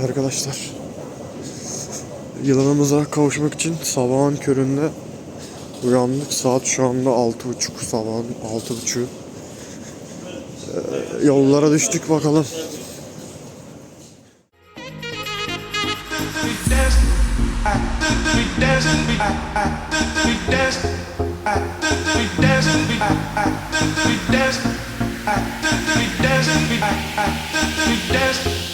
Evet arkadaşlar. Yılanımıza kavuşmak için sabahın köründe uyandık. Saat şu anda 6.30 sabahın 6.30. Ee, yollara düştük bakalım. Next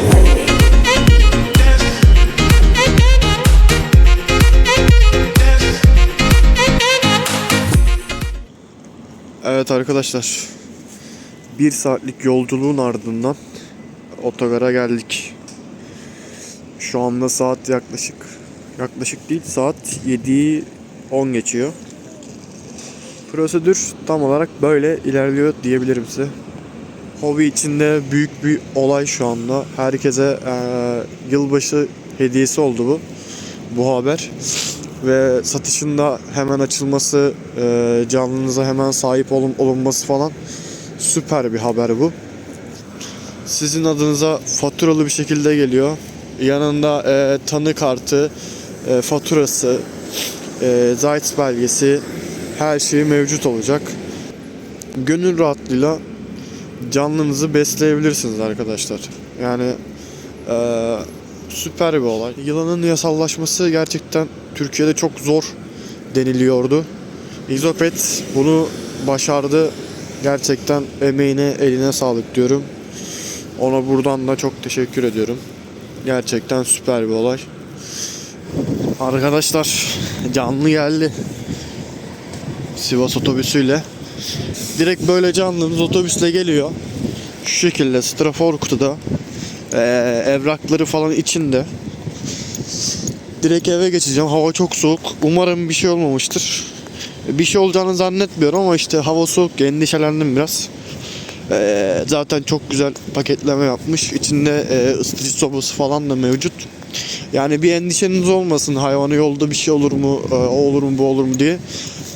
Arkadaşlar. Bir saatlik yolculuğun ardından otogara geldik. Şu anda saat yaklaşık yaklaşık değil saat 7'yi 10 geçiyor. Prosedür tam olarak böyle ilerliyor diyebilirim size. Hobi içinde büyük bir olay şu anda. Herkese eee, yılbaşı hediyesi oldu bu. Bu haber. Ve satışında hemen açılması, eee, canlınıza hemen sahip olun, olunması falan süper bir haber bu. Sizin adınıza faturalı bir şekilde geliyor. Yanında eee, tanı kartı, eee, faturası, eee Zayt belgesi, her şey mevcut olacak. Gönül rahatlığıyla canlınızı besleyebilirsiniz arkadaşlar. Yani eee, süper bir olay. Yılanın yasallaşması gerçekten Türkiye'de çok zor deniliyordu. İzopet bunu başardı. Gerçekten emeğine, eline sağlık diyorum. Ona buradan da çok teşekkür ediyorum. Gerçekten süper bir olay. Arkadaşlar canlı geldi. Sivas otobüsüyle. Direkt böyle canlımız otobüsle geliyor. Şu şekilde strafor kutuda. Ee, evrakları falan içinde. Direkt eve geçeceğim. Hava çok soğuk. Umarım bir şey olmamıştır. Bir şey olacağını zannetmiyorum ama işte hava soğuk. Endişelendim biraz. Ee, zaten çok güzel paketleme yapmış. İçinde e, ısıtıcı sobası falan da mevcut. Yani bir endişeniz olmasın hayvanı yolda bir şey olur mu, e, o olur mu, bu olur mu diye.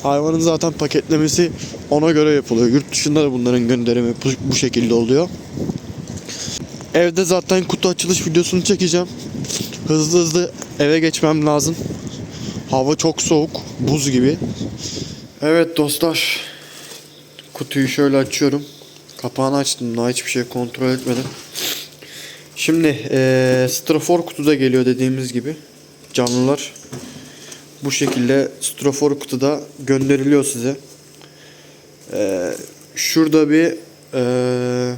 Hayvanın zaten paketlemesi ona göre yapılıyor. Yurt dışında da bunların gönderimi bu, bu şekilde oluyor. Evde zaten kutu açılış videosunu çekeceğim. Hızlı hızlı eve geçmem lazım. Hava çok soğuk, buz gibi. Evet dostlar. Kutuyu şöyle açıyorum. Kapağını açtım daha hiçbir şey kontrol etmedim. Şimdi eee strafor kutuda geliyor dediğimiz gibi canlılar. Bu şekilde strafor kutuda gönderiliyor size. Eee, şurada bir eee,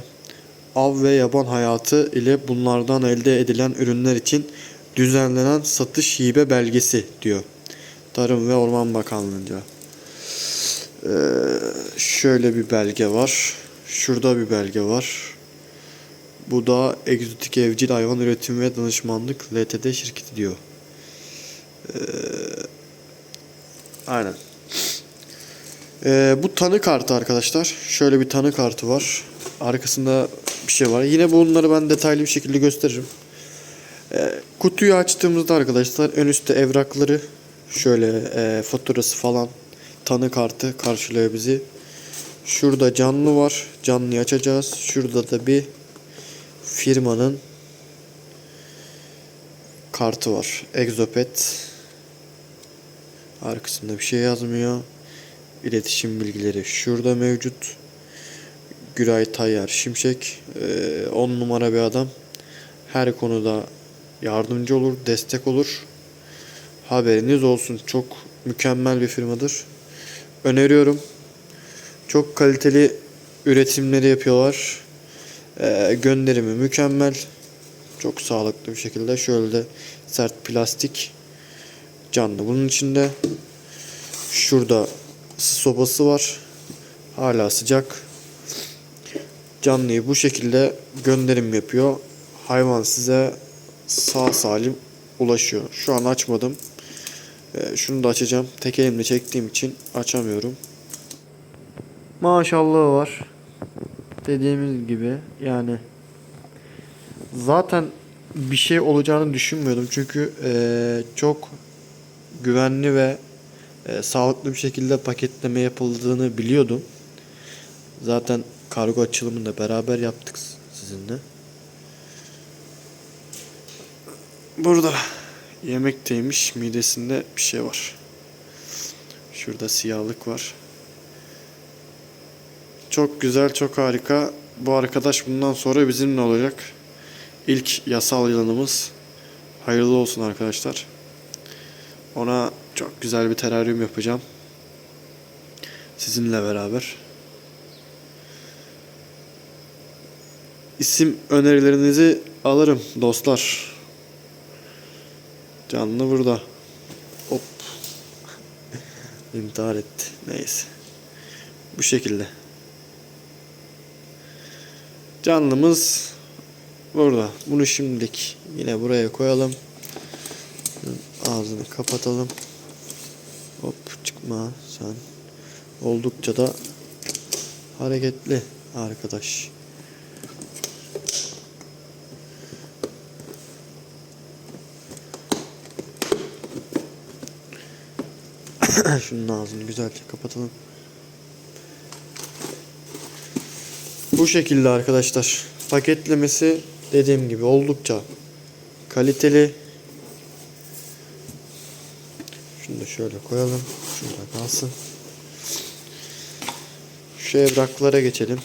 av ve yaban hayatı ile bunlardan elde edilen ürünler için düzenlenen satış hibe belgesi diyor. Tarım ve Orman Bakanlığı'nca. Eee, şöyle bir belge var. Şurada bir belge var. Bu da Egzotik Evcil Hayvan Üretim ve Danışmanlık LTD şirketi diyor. Ee, aynen. Ee, bu tanı kartı arkadaşlar. Şöyle bir tanı kartı var. Arkasında bir şey var. Yine bunları ben detaylı bir şekilde gösteririm. Ee, kutuyu açtığımızda arkadaşlar ön üstte evrakları şöyle e, faturası falan tanı kartı karşılıyor bizi. Şurada canlı var. Canlıyı açacağız. Şurada da bir firmanın kartı var. Exopet. Arkasında bir şey yazmıyor. İletişim bilgileri şurada mevcut. Güray Tayyar Şimşek. 10 numara bir adam. Her konuda yardımcı olur, destek olur. Haberiniz olsun. Çok mükemmel bir firmadır. Öneriyorum. Çok kaliteli üretimleri yapıyorlar. Ee, gönderimi mükemmel. Çok sağlıklı bir şekilde. Şöyle de sert plastik canlı. Bunun içinde şurada ısı sobası var. Hala sıcak. Canlıyı bu şekilde gönderim yapıyor. Hayvan size sağ salim ulaşıyor. Şu an açmadım. Ee, şunu da açacağım. Tek elimle çektiğim için açamıyorum. Maşallah var. dediğimiz gibi yani zaten bir şey olacağını düşünmüyordum çünkü eee, çok güvenli ve eee, sağlıklı bir şekilde paketleme yapıldığını biliyordum. Zaten kargo açılımını da beraber yaptık sizinle. Burada yemekteymiş midesinde bir şey var. Şurada siyahlık var. Çok güzel, çok harika. Bu arkadaş bundan sonra bizimle olacak. İlk yasal yılanımız. Hayırlı olsun arkadaşlar. Ona çok güzel bir teraryum yapacağım. Sizinle beraber. İsim önerilerinizi alırım dostlar. Canlı burada. Hop. İntihar etti. Neyse. Bu şekilde. Canlımız burada. Bunu şimdilik yine buraya koyalım. Ağzını kapatalım. Hop çıkma sen. Oldukça da hareketli arkadaş. Şunun ağzını güzelce kapatalım. Bu şekilde arkadaşlar. Paketlemesi dediğim gibi oldukça kaliteli. Şunu da şöyle koyalım. Şurada kalsın. Şu evraklara geçelim.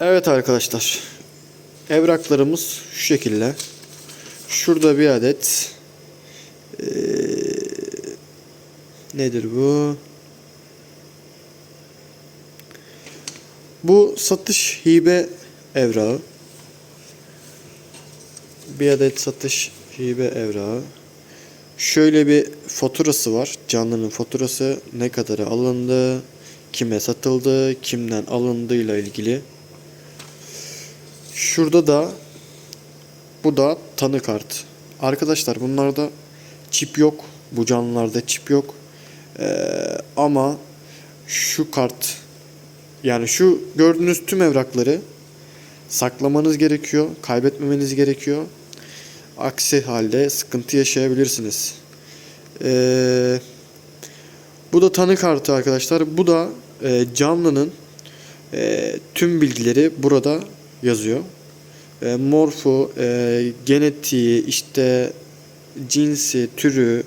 Evet arkadaşlar. Evraklarımız şu şekilde. Şurada bir adet eee, nedir bu? Bu satış hibe evrağı. Bir adet satış hibe evrağı. Şöyle bir faturası var. Canlının faturası ne kadara alındı, kime satıldı, kimden alındığıyla ilgili. Şurada da bu da tanı kart. Arkadaşlar bunlarda çip yok. Bu canlılarda çip yok. Ee, ama şu kart yani şu gördüğünüz tüm evrakları saklamanız gerekiyor. Kaybetmemeniz gerekiyor. Aksi halde sıkıntı yaşayabilirsiniz. Ee, bu da tanı kartı arkadaşlar. Bu da e, canlının e, tüm bilgileri burada yazıyor. E, morfu, e, genetiği, işte cinsi, türü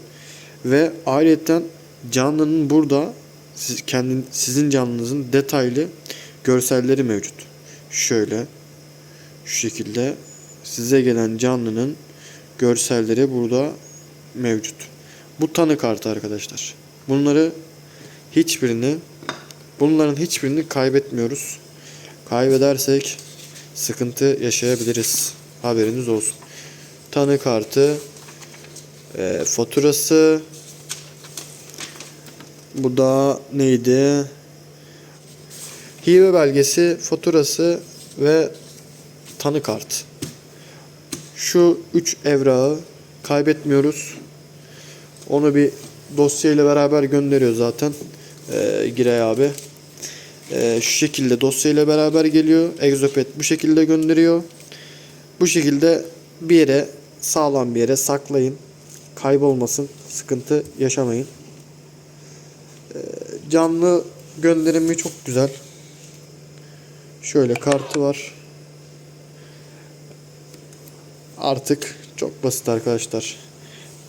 ve ayrıca canlının burada siz, kendin, sizin canlınızın detaylı görselleri mevcut. Şöyle şu şekilde size gelen canlının görselleri burada mevcut. Bu tanı kartı arkadaşlar. Bunları hiçbirini bunların hiçbirini kaybetmiyoruz. Kaybedersek sıkıntı yaşayabiliriz. Haberiniz olsun. Tanı kartı, e, faturası, bu da neydi? Hibe belgesi, faturası ve tanı kart. Şu üç evrağı kaybetmiyoruz. Onu bir dosyayla beraber gönderiyor zaten. Ee, Giray abi. Ee, şu şekilde dosyayla beraber geliyor. Exopet bu şekilde gönderiyor. Bu şekilde bir yere sağlam bir yere saklayın. Kaybolmasın. Sıkıntı yaşamayın. Ee, canlı gönderimi çok güzel. Şöyle kartı var. Artık çok basit arkadaşlar.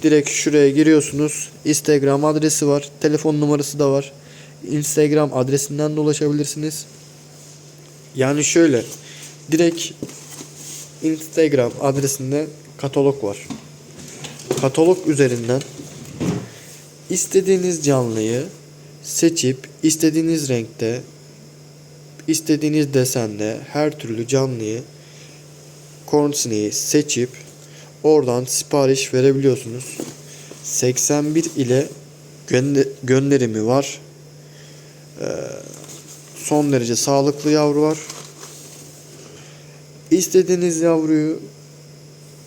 Direkt şuraya giriyorsunuz. Instagram adresi var. Telefon numarası da var. Instagram adresinden de ulaşabilirsiniz. Yani şöyle direkt Instagram adresinde katalog var. Katalog üzerinden istediğiniz canlıyı seçip istediğiniz renkte istediğiniz desende her türlü canlıyı kornsineyi seçip oradan sipariş verebiliyorsunuz. 81 ile gönder- gönderimi var. Ee, son derece sağlıklı yavru var. İstediğiniz yavruyu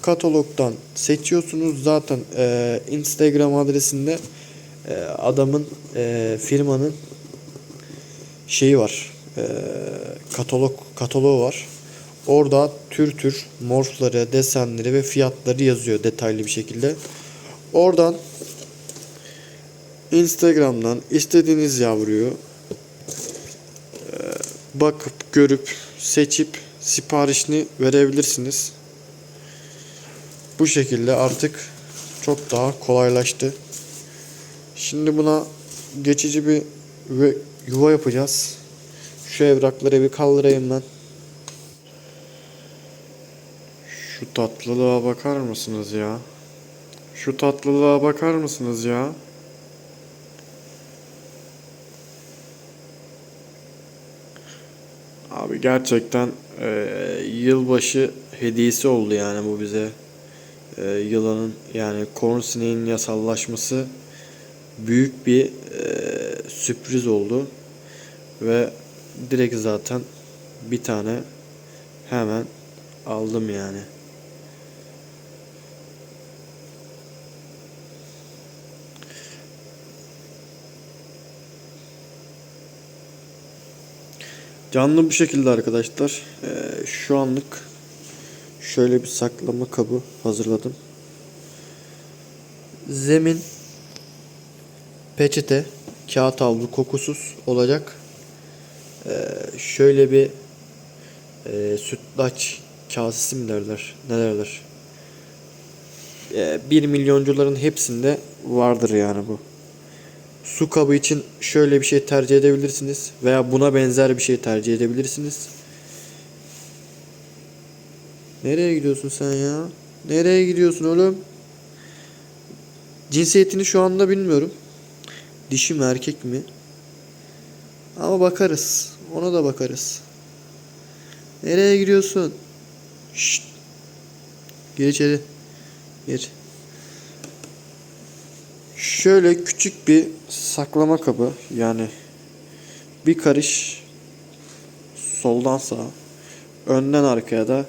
katalogdan seçiyorsunuz. Zaten e, Instagram adresinde e, adamın e, firmanın şeyi var. E, katalog kataloğu var. Orada tür tür morfları, desenleri ve fiyatları yazıyor detaylı bir şekilde. Oradan Instagram'dan istediğiniz yavruyu bakıp görüp seçip siparişini verebilirsiniz. Bu şekilde artık çok daha kolaylaştı. Şimdi buna geçici bir yuva yapacağız. Şu evrakları bir kaldırayım ben. Şu tatlılığa bakar mısınız ya? Şu tatlılığa bakar mısınız ya? Abi gerçekten eee, yılbaşı hediyesi oldu yani bu bize. Eee, yılanın yani korn sineğinin yasallaşması büyük bir eee, sürpriz oldu. Ve direkt zaten bir tane hemen aldım yani. Canlı bu şekilde arkadaşlar. Ee, şu anlık şöyle bir saklama kabı hazırladım. Zemin peçete, kağıt havlu kokusuz olacak. Ee, şöyle bir e, sütlaç kasesi mi derler, ne derler. Ee, 1 milyoncuların hepsinde vardır yani bu. Su kabı için şöyle bir şey tercih edebilirsiniz veya buna benzer bir şey tercih edebilirsiniz. Nereye gidiyorsun sen ya? Nereye gidiyorsun oğlum? Cinsiyetini şu anda bilmiyorum. Dişi mi erkek mi? Ama bakarız. Ona da bakarız. Nereye gidiyorsun? Şşt. Gir içeri. Gir. Şöyle küçük bir saklama kabı yani bir karış soldan sağa önden arkaya da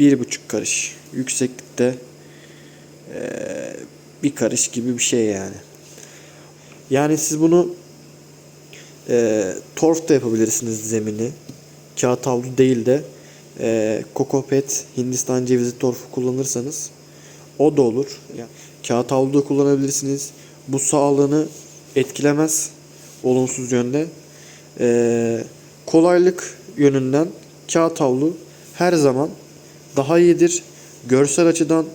bir buçuk karış yükseklikte bir karış gibi bir şey yani. Yani siz bunu eee torf da yapabilirsiniz zemini. Kağıt havlu değil de eee kokopet Hindistan cevizi torfu kullanırsanız o da olur. Yani kağıt havlu da kullanabilirsiniz. Bu sağlığını etkilemez olumsuz yönde. Ee, kolaylık yönünden kağıt havlu her zaman daha iyidir. Görsel açıdan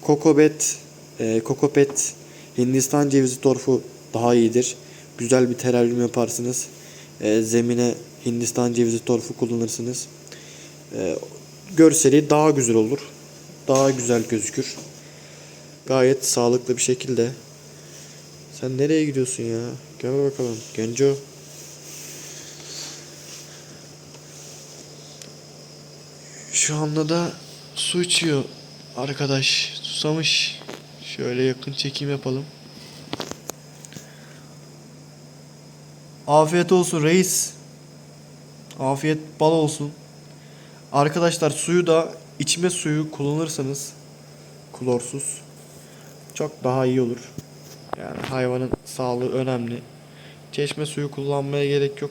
kokobet, e, kokopet, Hindistan cevizi torfu daha iyidir. Güzel bir teraryum yaparsınız. E, zemine Hindistan cevizi torfu kullanırsınız. E, görseli daha güzel olur. Daha güzel gözükür. Gayet sağlıklı bir şekilde. Sen nereye gidiyorsun ya? Gel bakalım. Genco. Şu anda da su içiyor arkadaş. Susamış. Şöyle yakın çekim yapalım. Afiyet olsun reis. Afiyet bal olsun. Arkadaşlar suyu da içme suyu kullanırsanız klorsuz çok daha iyi olur. Yani hayvanın sağlığı önemli. Çeşme suyu kullanmaya gerek yok.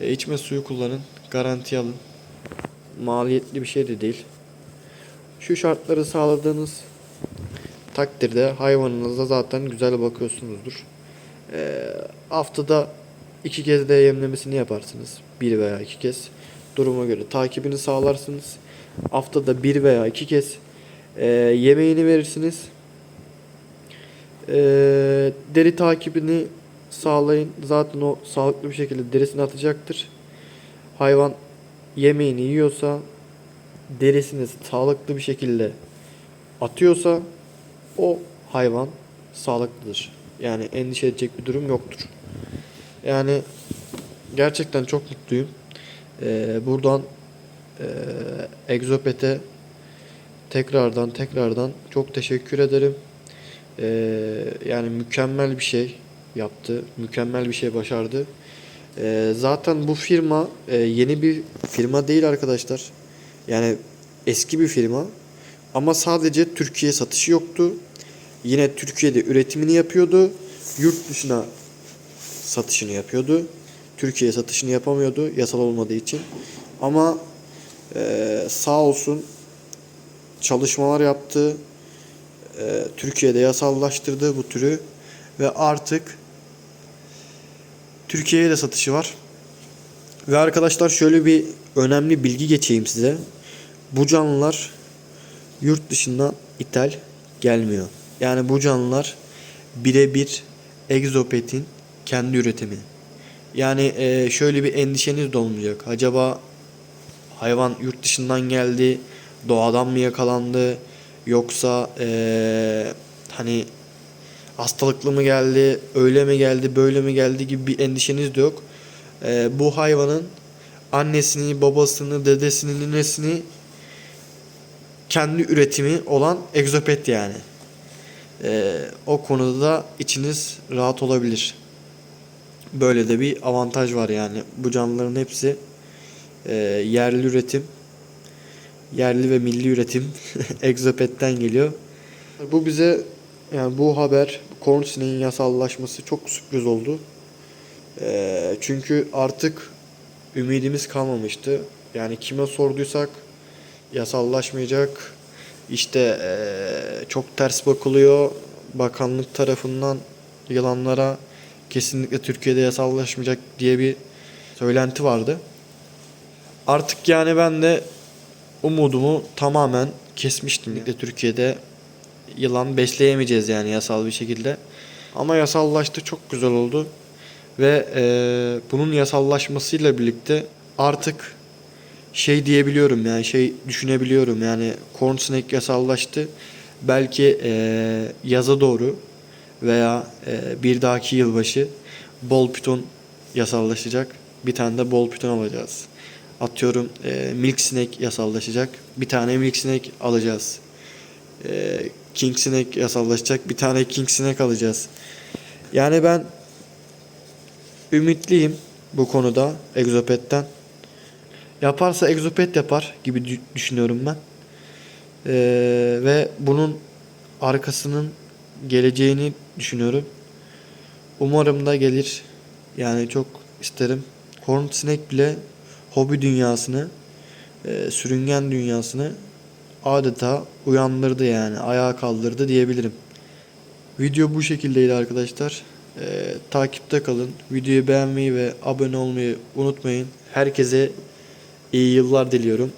E, içme suyu kullanın. Garanti alın. Maliyetli bir şey de değil. Şu şartları sağladığınız takdirde hayvanınıza zaten güzel bakıyorsunuzdur. E, haftada iki kez de yemlemesini yaparsınız. Bir veya iki kez. Duruma göre takibini sağlarsınız. Haftada bir veya iki kez e, yemeğini verirsiniz. Ee, deri takibini sağlayın. Zaten o sağlıklı bir şekilde derisini atacaktır. Hayvan yemeğini yiyorsa derisini sağlıklı bir şekilde atıyorsa o hayvan sağlıklıdır. Yani endişe edecek bir durum yoktur. Yani gerçekten çok mutluyum. Ee, buradan e, Exopet'e tekrardan tekrardan çok teşekkür ederim. Ee, yani mükemmel bir şey yaptı. Mükemmel bir şey başardı. Ee, zaten bu firma e, yeni bir firma değil arkadaşlar. Yani eski bir firma. Ama sadece Türkiye satışı yoktu. Yine Türkiye'de üretimini yapıyordu. Yurt dışına satışını yapıyordu. Türkiye satışını yapamıyordu yasal olmadığı için. Ama e, sağ olsun çalışmalar yaptı. E, Türkiye'de yasallaştırdı bu türü ve artık Türkiye'ye de satışı var. Ve arkadaşlar şöyle bir önemli bilgi geçeyim size. Bu canlılar yurt dışından ithal gelmiyor. Yani bu canlılar birebir Exopet'in kendi üretimi. Yani e, şöyle bir endişeniz de olmayacak. Acaba hayvan yurt dışından geldi, doğadan mı yakalandı, yoksa e, hani hastalıklı mı geldi, öyle mi geldi, böyle mi geldi gibi bir endişeniz de yok. E, bu hayvanın annesini, babasını, dedesini, ninesini kendi üretimi olan egzopet yani. E, o konuda da içiniz rahat olabilir. Böyle de bir avantaj var yani. Bu canlıların hepsi e, yerli üretim. Yerli ve milli üretim. Exopet'ten geliyor. Bu bize yani bu haber Cornsine'in yasallaşması çok sürpriz oldu. E, çünkü artık ümidimiz kalmamıştı. Yani kime sorduysak yasallaşmayacak. İşte e, çok ters bakılıyor. Bakanlık tarafından yılanlara kesinlikle Türkiye'de yasallaşmayacak diye bir söylenti vardı. Artık yani ben de umudumu tamamen kesmiştim. De Türkiye'de yılan besleyemeyeceğiz yani yasal bir şekilde. Ama yasallaştı çok güzel oldu. Ve e, bunun yasallaşmasıyla birlikte artık şey diyebiliyorum yani şey düşünebiliyorum yani corn snake yasallaştı. Belki e, yaza doğru veya e, bir dahaki yılbaşı bol piton yasallaşacak. Bir tane de bol piton alacağız. Atıyorum e, milk snake yasallaşacak. Bir tane milk snake alacağız. E, king snake yasallaşacak. Bir tane king snake alacağız. Yani ben ümitliyim bu konuda Exopet'ten. Yaparsa Exopet yapar gibi dü- düşünüyorum ben. E, ve bunun arkasının geleceğini düşünüyorum. Umarım da gelir. Yani çok isterim. Corn Snake bile hobi dünyasını, e, sürüngen dünyasını adeta uyandırdı yani. Ayağa kaldırdı diyebilirim. Video bu şekildeydi arkadaşlar. E, takipte kalın. Videoyu beğenmeyi ve abone olmayı unutmayın. Herkese iyi yıllar diliyorum.